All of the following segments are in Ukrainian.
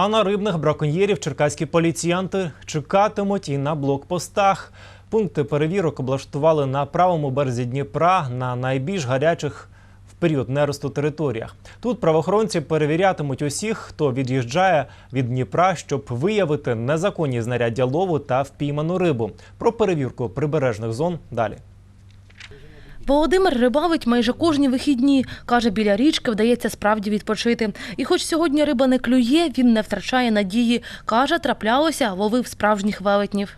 А на рибних браконьєрів черкаські поліціянти чекатимуть і на блокпостах. Пункти перевірок облаштували на правому березі Дніпра на найбільш гарячих в період неросту територіях. Тут правоохоронці перевірятимуть усіх, хто від'їжджає від Дніпра, щоб виявити незаконні знаряддя лову та впійману рибу. Про перевірку прибережних зон далі. Володимир рибавить майже кожні вихідні. Каже, біля річки вдається справді відпочити. І хоч сьогодні риба не клює, він не втрачає надії. Каже, траплялося, ловив справжніх велетнів.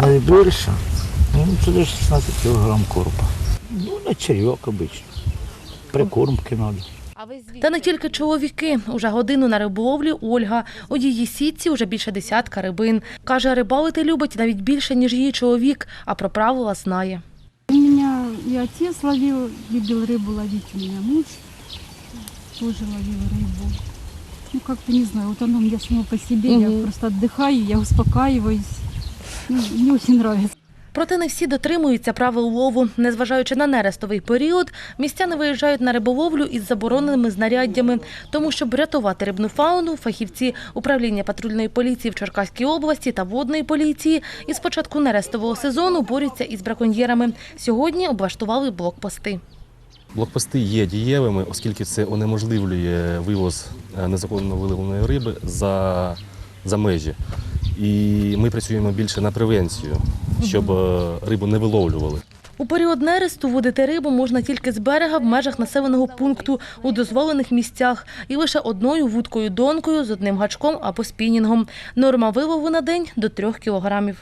Найбільше, ну, це 16 кг коропа. Ну, на черв'як обично. Прикормки треба. Та не тільки чоловіки. Уже годину на риболовлі Ольга. У її сітці вже більше десятка рибин. Каже, рибалити любить навіть більше, ніж її чоловік, а про правила знає У меня и отец ловил, любил рыбу ловить, у меня муж тоже ловил рыбу. Ну, как-то не знаю, вот оно мне само по себе, я Мгм. просто отдыхаю, я успокаиваюсь. Ну, мне очень нравится. Проте не всі дотримуються правил лову. Незважаючи на нерестовий період, містяни виїжджають на риболовлю із забороненими знаряддями. Тому, щоб врятувати рибну фауну, фахівці управління патрульної поліції в Черкаській області та водної поліції із початку нерестового сезону борються із браконьєрами. Сьогодні облаштували блокпости. Блокпости є дієвими, оскільки це унеможливлює вивоз е, незаконно виловленої риби за, за межі. І ми працюємо більше на превенцію, щоб е, рибу не виловлювали. У період нересту водити рибу можна тільки з берега в межах населеного пункту у дозволених місцях і лише одною вудкою донкою з одним гачком або спінінгом. Норма вилову на день до трьох кілограмів.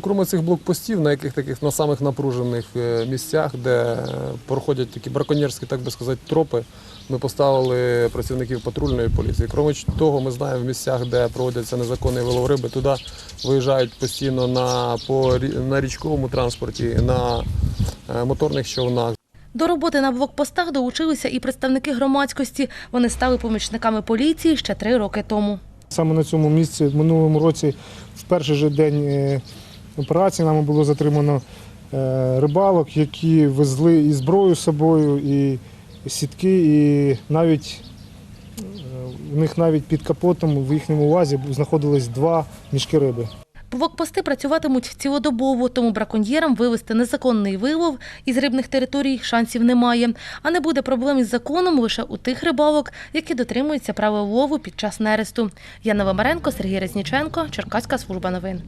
Кроме цих блокпостів, на яких таких на самих напружених е, місцях, де е, проходять такі браконьєрські, так би сказати, тропи, ми поставили працівників патрульної поліції. Кроме того, ми знаємо в місцях, де проводяться незаконний виловриби, туди виїжджають постійно на, по, на річковому транспорті, на е, моторних човнах. До роботи на блокпостах долучилися і представники громадськості. Вони стали помічниками поліції ще три роки тому. Саме на цьому місці в минулому році, в перший же день операції, нами було затримано е, рибалок, які везли і зброю з собою, і сітки, і навіть е, у них навіть під капотом в їхньому УАЗі знаходились два мішки риби. Блокпости працюватимуть цілодобово, тому браконьєрам вивести незаконний вилов із рибних територій шансів немає. А не буде проблем із законом лише у тих рибалок, які дотримуються правил лову під час нересту. Яна Вамаренко, Сергій Резніченко, Черкаська служба новин.